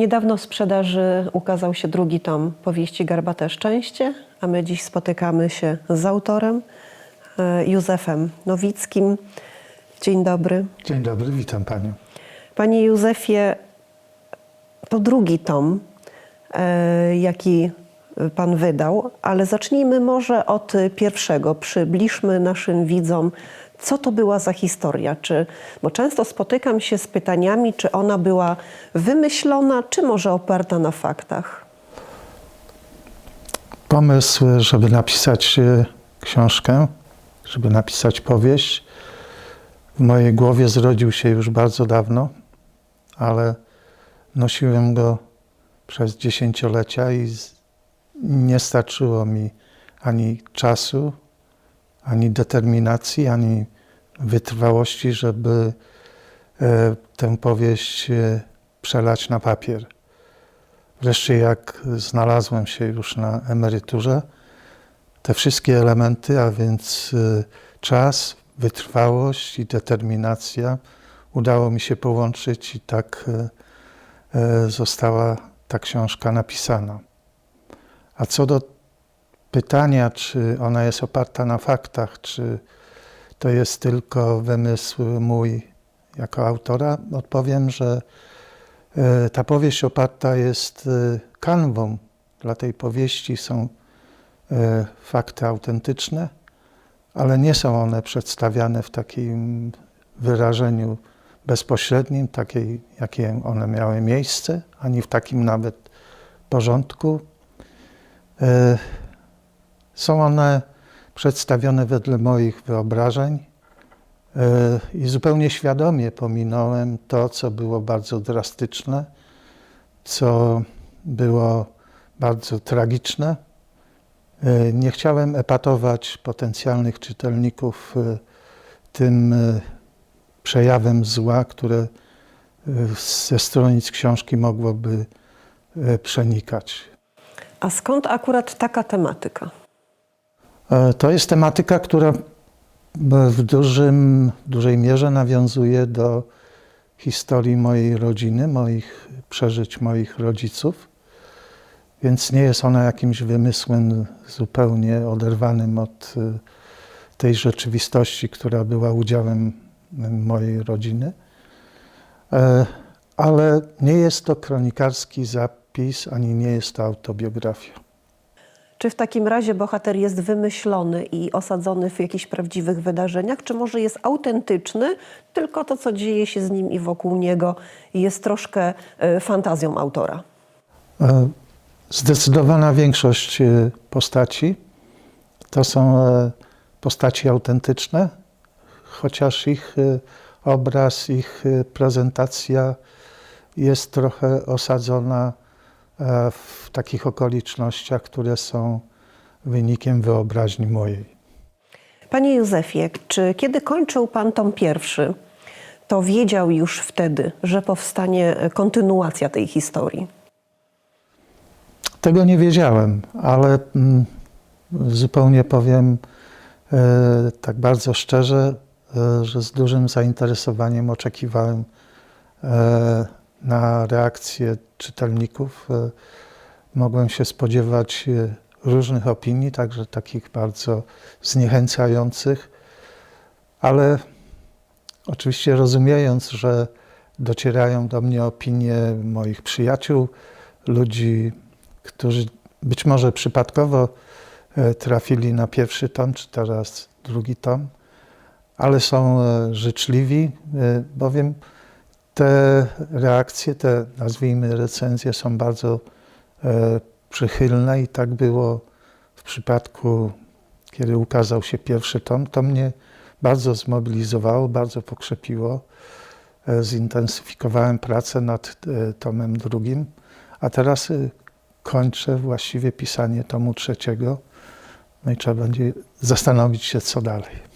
Niedawno w sprzedaży ukazał się drugi tom powieści Garbate Szczęście, a my dziś spotykamy się z autorem e, Józefem Nowickim. Dzień dobry. Dzień dobry, witam panią. Panie Józefie, to drugi tom, e, jaki pan wydał, ale zacznijmy może od pierwszego. Przybliżmy naszym widzom, co to była za historia. Czy, bo często spotykam się z pytaniami, czy ona była wymyślona, czy może oparta na faktach. Pomysł, żeby napisać e, książkę, żeby napisać powieść, w mojej głowie zrodził się już bardzo dawno, ale nosiłem go przez dziesięciolecia i nie starczyło mi ani czasu, ani determinacji, ani wytrwałości, żeby e, tę powieść e, przelać na papier. Wreszcie jak znalazłem się już na emeryturze, te wszystkie elementy, a więc y, czas, wytrwałość i determinacja udało mi się połączyć i tak została ta książka napisana. A co do pytania, czy ona jest oparta na faktach, czy to jest tylko wymysł mój jako autora, odpowiem, że E, Ta powieść oparta jest e, kanwą. Dla tej powieści są e, fakty autentyczne, ale nie są one przedstawiane w takim wyrażeniu bezpośrednim, takiej, jakie one miały miejsce, ani w takim nawet porządku. Są one przedstawione wedle moich wyobrażeń, E, I zupełnie świadomie pominąłem to, co było bardzo drastyczne, co było bardzo tragiczne. E, Nie chciałem epatować potencjalnych czytelników e, tym przejawem zła, które ze stronic książki mogłoby przenikać. A skąd akurat taka tematyka? E, To jest tematyka, która w dużym, dużej mierze nawiązuje do historii mojej rodziny, moich przeżyć moich rodziców. Więc nie jest ona jakimś wymysłem zupełnie oderwanym od y, tej rzeczywistości, która była udziałem mojej rodziny. E, Ale nie jest to kronikarski zapis, ani nie jest to autobiografia. Czy w takim razie bohater jest wymyślony i osadzony w jakichś prawdziwych wydarzeniach, czy może jest autentyczny, tylko to, co dzieje się z nim i wokół niego, jest troszkę e, fantazją autora? E, Zdecydowana większość e, postaci to są postaci autentyczne, chociaż ich obraz, ich prezentacja jest trochę osadzona w takich okolicznościach, które są wynikiem wyobraźni mojej. Panie Józefie, czy kiedy kończył Pan tom pierwszy, to wiedział już wtedy, że powstanie e, kontynuacja tej historii? Tego nie wiedziałem, ale mm, zupełnie powiem e, tak bardzo szczerze, e, że z dużym zainteresowaniem oczekiwałem e, na reakcję czytelników. E, mogłem się spodziewać e, różnych opinii, także takich bardzo zniechęcających, ale oczywiście rozumiejąc, że docierają do mnie opinie moich przyjaciół, ludzi, którzy być może przypadkowo e, trafili na pierwszy tom, czy teraz drugi tom, ale są życzliwi, bowiem te reakcje, te nazwijmy recenzje są bardzo e, przychylne i tak było w przypadku, kiedy ukazał się pierwszy tom. To mnie bardzo zmobilizowało, bardzo pokrzepiło. E, Zintensyfikowałem pracę nad e, tomem drugim, a teraz e, kończę właściwie pisanie tomu trzeciego. No i trzeba będzie zastanowić się, co dalej.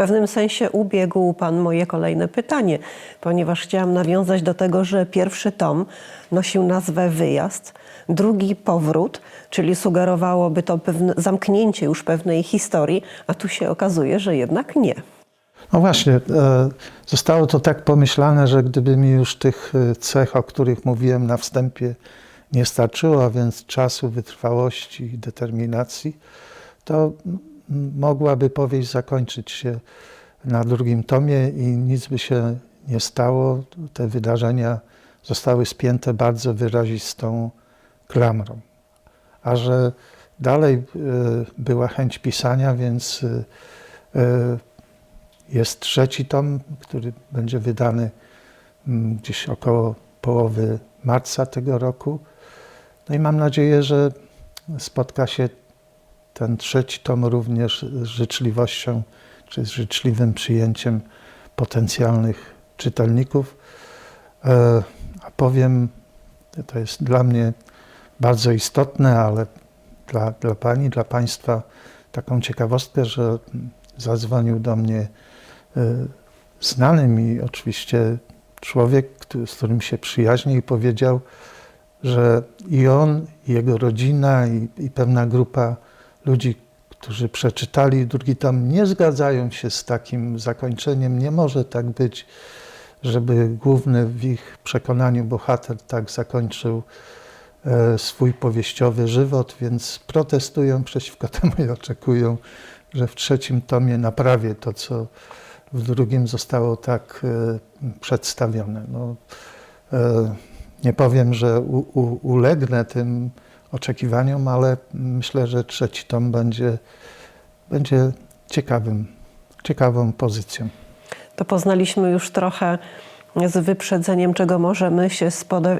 Pewnym sensie ubiegł Pan moje kolejne pytanie, ponieważ chciałam nawiązać do tego, że pierwszy tom nosił nazwę Wyjazd, drugi Powrót, czyli sugerowałoby to pewne zamknięcie już pewnej historii, a tu się okazuje, że jednak nie. No właśnie, e, zostało to tak pomyślane, że gdyby mi już tych e, cech, o których mówiłem na wstępie, nie starczyło, a więc czasu, wytrwałości i determinacji, to mogłaby powieść zakończyć się na drugim tomie i nic by się nie stało. Te wydarzenia zostały spięte bardzo wyrazistą klamrą. A że dalej e, była chęć pisania, więc e, e, jest trzeci tom, który będzie wydany mm, gdzieś około połowy marca tego roku. No i mam nadzieję, że spotka się ten trzeci tom również z życzliwością, czy z życzliwym przyjęciem potencjalnych czytelników. E, A powiem, to jest dla mnie bardzo istotne, ale dla, dla Pani, dla Państwa taką ciekawostkę, że zadzwonił do mnie e, znany mi oczywiście człowiek, z którym się przyjaźni i powiedział, że i on, i jego rodzina, i, i pewna grupa ludzi, którzy przeczytali drugi tom, nie zgadzają się z takim zakończeniem. Nie może tak być, żeby główny w ich przekonaniu bohater tak zakończył e, swój powieściowy żywot, więc protestują przeciwko temu i oczekują, że w trzecim tomie naprawię to, co w drugim zostało tak e, przedstawione. No, e, nie powiem, że u, u, ulegnę tym oczekiwaniom, ale myślę, że trzeci tom będzie, będzie ciekawym, ciekawą pozycją. To poznaliśmy już trochę z wyprzedzeniem, czego możemy się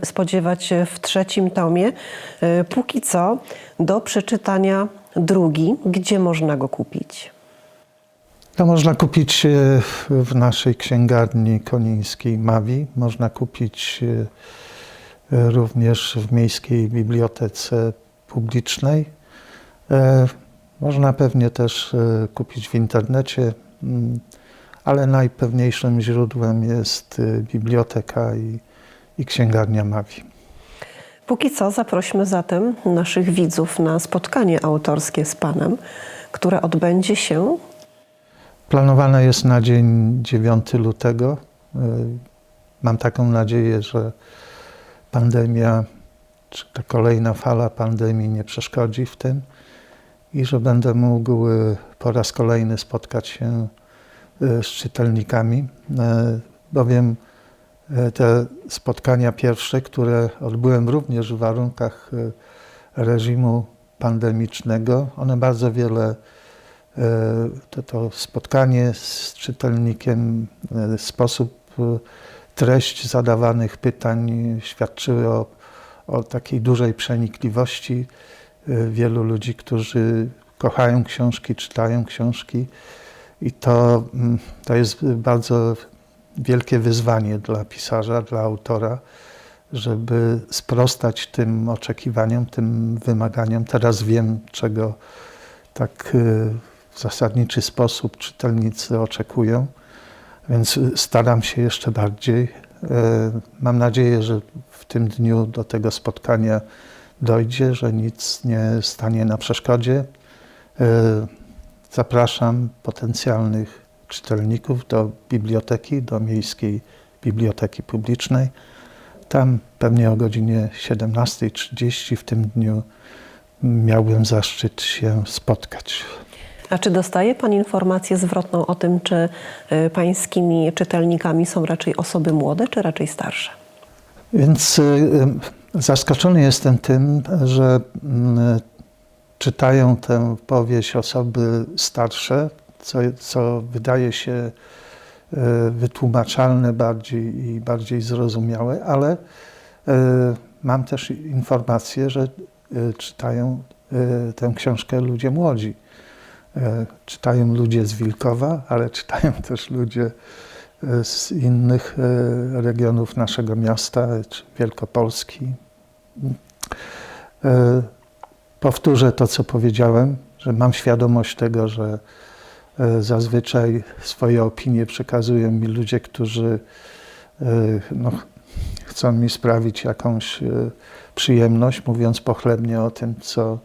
spodziewać w trzecim tomie. E, Póki co do przeczytania drugi, gdzie można go kupić? To można kupić e, w naszej księgarni konińskiej Mawi. Można kupić e, również w Miejskiej Bibliotece Publicznej. E, Można pewnie też e, kupić w internecie, mm, ale najpewniejszym źródłem jest e, biblioteka i, i księgarnia Mawi. Póki co zaprośmy zatem naszych widzów na spotkanie autorskie z Panem, które odbędzie się Planowane jest na dzień 9 lutego. Mam taką nadzieję, że pandemia, czy ta kolejna fala pandemii nie przeszkodzi w tym? I że będę mógł y, po raz kolejny spotkać się y, z czytelnikami, y, bowiem te spotkania pierwsze, które odbyłem również w warunkach reżimu pandemicznego, one bardzo wiele to, to spotkanie z czytelnikiem, sposób, treść zadawanych pytań świadczyły o, o takiej dużej przenikliwości e, wielu ludzi, którzy kochają książki, czytają książki i to, mm, to jest bardzo wielkie wyzwanie dla pisarza, dla autora, żeby sprostać tym oczekiwaniom, tym wymaganiom. Teraz wiem, czego tak e, w zasadniczy sposób czytelnicy oczekują, więc staram się jeszcze bardziej. E, Mam nadzieję, że w tym dniu do tego spotkania dojdzie, że nic nie stanie na przeszkodzie. E, Zapraszam potencjalnych czytelników do biblioteki, do Miejskiej Biblioteki Publicznej. Tam pewnie o godzinie 17.30 w tym dniu miałbym zaszczyt się spotkać. A czy dostaje Pan informację zwrotną o tym, czy y, pańskimi czytelnikami są raczej osoby młode, czy raczej starsze? Więc y, y, zaskoczony jestem tym, że mm, czytają tę powieść osoby starsze, co, co wydaje się wytłumaczalne bardziej i bardziej zrozumiałe, ale mam też informację, że czytają tę książkę ludzie młodzi. E, Czytają ludzie z Wilkowa, ale czytają też ludzie e, z innych e, regionów naszego miasta, czy Wielkopolski. Powtórzę to, co powiedziałem, że mam świadomość tego, że zazwyczaj swoje opinie przekazują mi ludzie, którzy no, chcą mi sprawić jakąś przyjemność, mówiąc pochlebnie o tym, co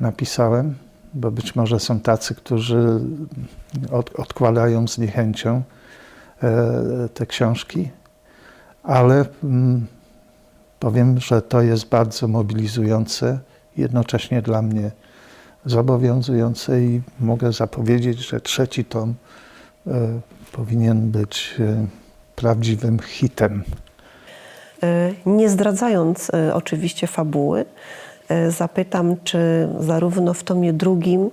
napisałem. Bo być może są tacy, którzy od, odkładają z niechęcią e, te książki, ale mm, powiem, że to jest bardzo mobilizujące, jednocześnie dla mnie zobowiązujące i mogę zapowiedzieć, że trzeci tom e, powinien być e, prawdziwym hitem. Nie zdradzając oczywiście fabuły, zapytam, czy zarówno w tomie drugim,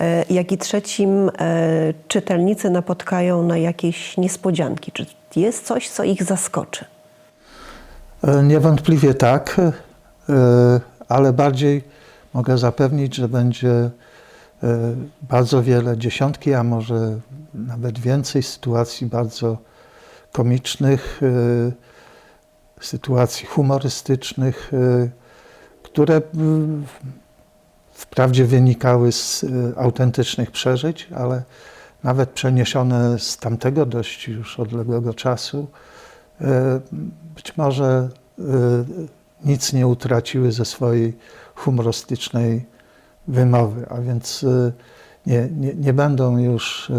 e, jak i trzecim e, czytelnicy napotkają na jakieś niespodzianki. Czy jest coś, co ich zaskoczy? E, Niewątpliwie tak, e, ale bardziej mogę zapewnić, że będzie e, bardzo wiele, dziesiątki, a może nawet więcej sytuacji bardzo komicznych, e, sytuacji humorystycznych, e, które mm, wprawdzie wynikały z e, autentycznych przeżyć, ale nawet przeniesione z tamtego dość już odległego czasu, e, być może nic nie utraciły ze swojej humorystycznej wymowy, a więc nie, nie, nie będą już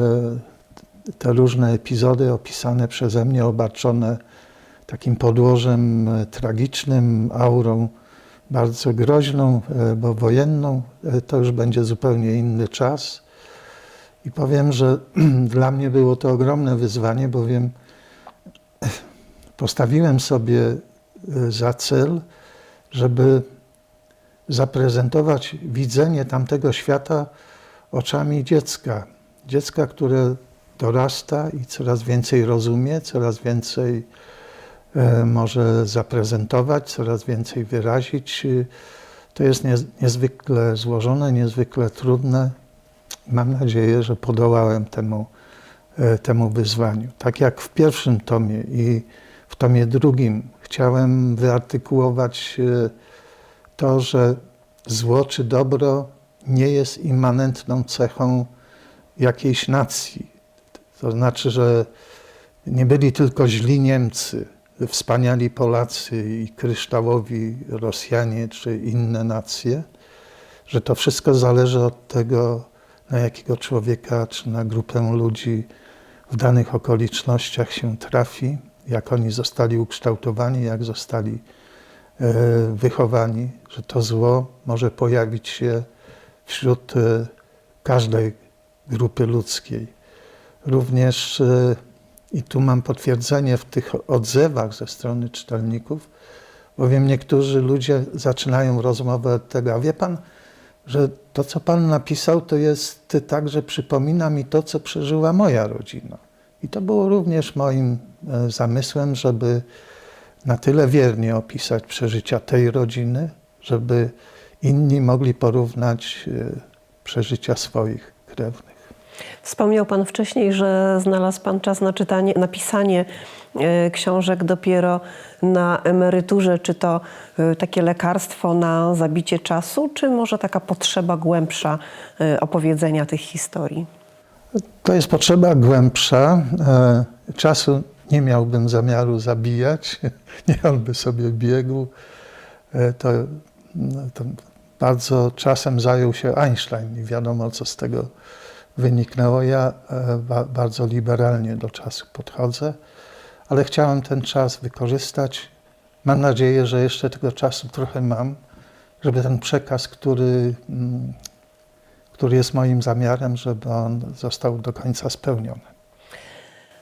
te różne epizody opisane przeze mnie, obarczone takim podłożem tragicznym, aurą bardzo groźną, e, bo wojenną. E, To już będzie zupełnie inny czas. I powiem, że dla mnie było to ogromne wyzwanie, bowiem postawiłem sobie e, za cel, żeby zaprezentować widzenie tamtego świata oczami dziecka. Dziecka, które dorasta i coraz więcej rozumie, coraz więcej może zaprezentować, coraz więcej wyrazić. E, To jest nie, niezwykle złożone, niezwykle trudne. Mam nadzieję, że podołałem temu, e, temu wyzwaniu. Tak jak w pierwszym tomie i w tomie drugim chciałem wyartykułować e, to, że zło czy dobro nie jest immanentną cechą jakiejś nacji. To znaczy, że nie byli tylko źli Niemcy, wspaniali Polacy i kryształowi Rosjanie czy inne nacje, że to wszystko zależy od tego, na jakiego człowieka czy na grupę ludzi w danych okolicznościach się trafi, jak oni zostali ukształtowani, jak zostali e, wychowani, że to zło może pojawić się wśród e, każdej grupy ludzkiej. Również e, i tu mam potwierdzenie w tych odzewach ze strony czytelników, bowiem niektórzy ludzie zaczynają rozmowę od tego, a wie pan, że to, co pan napisał, to jest tak, że przypomina mi to, co przeżyła moja rodzina. I to było również moim e, zamysłem, żeby na tyle wiernie opisać przeżycia tej rodziny, żeby inni mogli porównać e, przeżycia swoich krewnych. Wspomniał Pan wcześniej, że znalazł Pan czas na czytanie, napisanie e, książek dopiero na emeryturze. Czy to e, takie lekarstwo na zabicie czasu, czy może taka potrzeba głębsza e, opowiedzenia tych historii? To jest potrzeba głębsza. Czasu nie miałbym zamiaru zabijać, nie on by sobie biegł. To, no, to bardzo czasem zajął się Einstein i wiadomo, co z tego wyniknęło. Ja e, ba- bardzo liberalnie do czasu podchodzę, ale chciałem ten czas wykorzystać. Mam nadzieję, że jeszcze tego czasu trochę mam, żeby ten przekaz, który mm, który jest moim zamiarem, żeby on został do końca spełniony.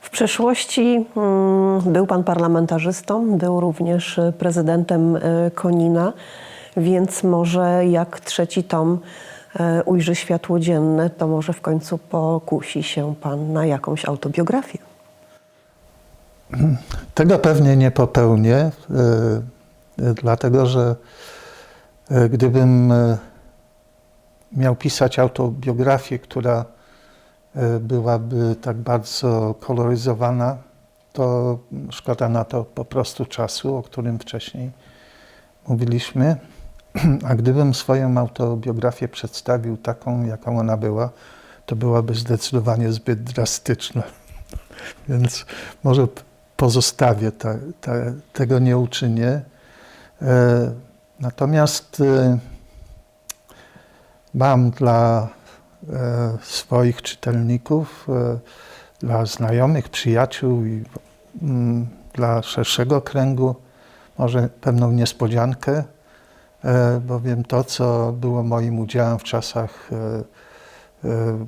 W przeszłości mm, był Pan parlamentarzystą, był również e, prezydentem e, Konina, więc może jak trzeci tom ujrzy światło dzienne, to może w końcu pokusi się Pan na jakąś autobiografię. Tego pewnie nie popełnię, e, e, dlatego że e, gdybym e, miał pisać autobiografię, która e, byłaby tak bardzo koloryzowana, to szkoda na to po prostu czasu, o którym wcześniej mówiliśmy. A gdybym swoją autobiografię przedstawił taką, jaką ona była, to byłaby zdecydowanie zbyt drastyczna. Więc może pozostawię, ta, ta, tego nie uczynię. E, natomiast e, mam dla e, swoich czytelników, dla znajomych, przyjaciół i mm, dla szerszego kręgu może pewną niespodziankę, bowiem to, co było moim udziałem w czasach, e, e,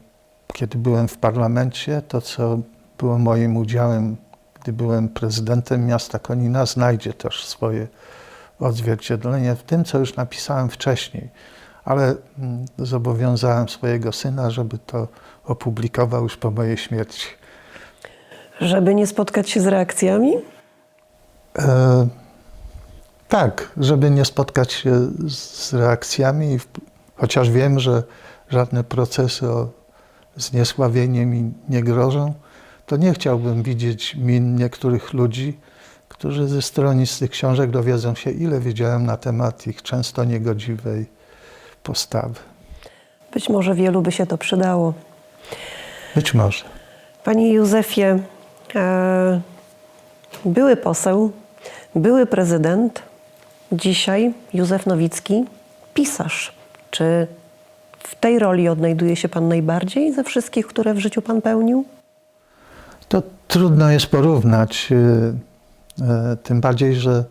kiedy byłem w parlamencie, to, co było moim udziałem, gdy byłem prezydentem miasta Konina, znajdzie też swoje odzwierciedlenie w tym, co już napisałem wcześniej. Ale mm, zobowiązałem swojego syna, żeby to opublikował już po mojej śmierci. Żeby nie spotkać się z reakcjami? E, tak, żeby nie spotkać się z reakcjami, chociaż wiem, że żadne procesy o zniesławienie mi nie grożą, to nie chciałbym widzieć min niektórych ludzi, którzy ze stronnic tych książek dowiedzą się, ile wiedziałem na temat ich często niegodziwej postawy. Być może wielu by się to przydało. Być może. Panie Józefie, e, były poseł, były prezydent, dzisiaj Józef Nowicki, pisarz. Czy w tej roli odnajduje się Pan najbardziej ze wszystkich, które w życiu Pan pełnił? To trudno jest porównać, y, y, tym bardziej, że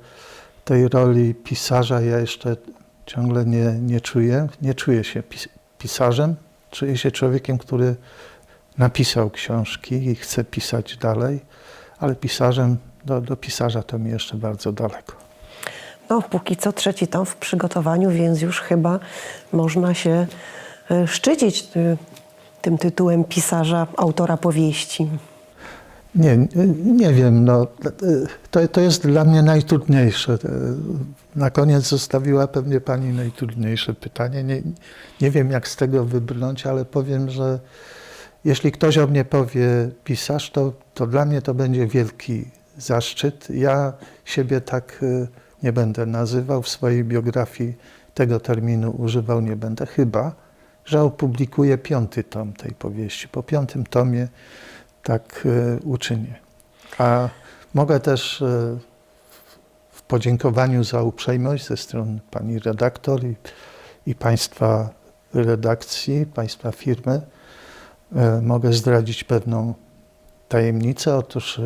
tej roli pisarza ja jeszcze ciągle nie, nie czuję. Nie czuję się pis pisarzem, czuję się człowiekiem, który napisał książki i chce pisać dalej, ale pisarzem, do, do pisarza to mi jeszcze bardzo daleko. No, póki co trzeci tom w przygotowaniu, więc już chyba można się e, szczycić y, tym tytułem pisarza, autora powieści. Nie, nie, nie wiem, no, to, to jest dla mnie najtrudniejsze. Na koniec zostawiła pewnie Pani najtrudniejsze pytanie. Nie, nie wiem, jak z tego wybrnąć, ale powiem, że jeśli ktoś o mnie powie pisarz, to, to dla mnie to będzie wielki zaszczyt. Ja siebie tak nie będę nazywał w swojej biografii, tego terminu używał nie będę, chyba, że opublikuję piąty tom tej powieści. Po piątym tomie tak e, uczynię. A mogę też e, w podziękowaniu za uprzejmość ze strony pani redaktor i, i państwa redakcji, państwa firmy, e, mogę zdradzić pewną tajemnicę. Otóż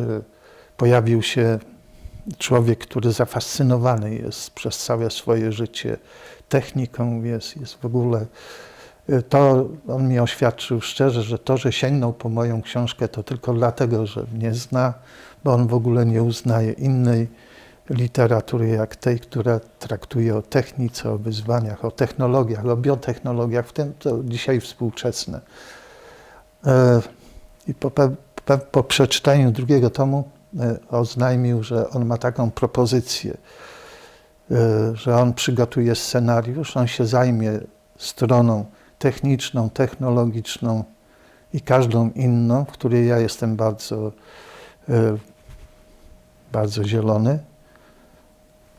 pojawił się człowiek, który zafascynowany jest przez całe swoje życie techniką, jest, jest w ogóle to on mi oświadczył szczerze, że to, że sięgnął po moją książkę, to tylko dlatego, że mnie zna, bo on w ogóle nie uznaje innej literatury jak tej, która traktuje o technice, o wyzwaniach, o technologiach, o biotechnologiach, w tym to dzisiaj współczesne. E, I po, pe- po przeczytaniu drugiego tomu oznajmił, że on ma taką propozycję, e, że on przygotuje scenariusz, on się zajmie stroną techniczną, technologiczną i każdą inną, w której ja jestem bardzo, e, bardzo zielony,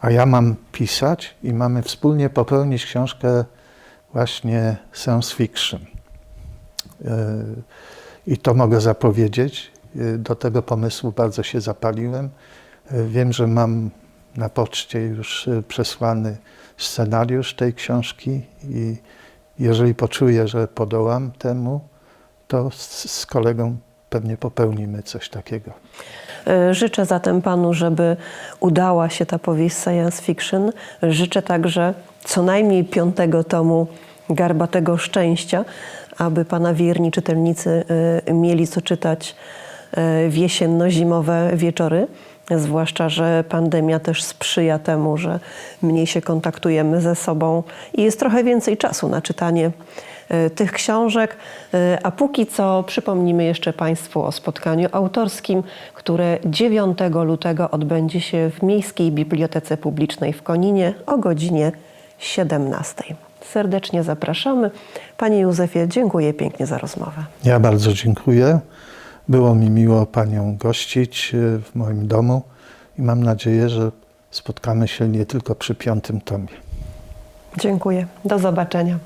a ja mam pisać i mamy wspólnie popełnić książkę właśnie science fiction. E, I to mogę zapowiedzieć. E, Do tego pomysłu bardzo się zapaliłem. E, Wiem, że mam na poczcie już e, przesłany scenariusz tej książki i jeżeli poczuję, że podołam temu, to z, kolegą pewnie popełnimy coś takiego. Życzę zatem Panu, żeby udała się ta powieść science fiction. Życzę także co najmniej piątego tomu Garbatego Szczęścia, aby Pana wierni czytelnicy mieli co czytać w jesienno-zimowe wieczory. Zwłaszcza, że pandemia też sprzyja temu, że mniej się kontaktujemy ze sobą i jest trochę więcej czasu na czytanie e, tych książek. E, A póki co przypomnimy jeszcze Państwu o spotkaniu autorskim, które 9 lutego odbędzie się w Miejskiej Bibliotece Publicznej w Koninie o godzinie 17. Serdecznie zapraszamy. Panie Józefie, dziękuję pięknie za rozmowę. Ja bardzo dziękuję. Było mi miło Panią gościć e, w moim domu i mam nadzieję, że spotkamy się nie tylko przy piątym tomie. Dziękuję. Do zobaczenia.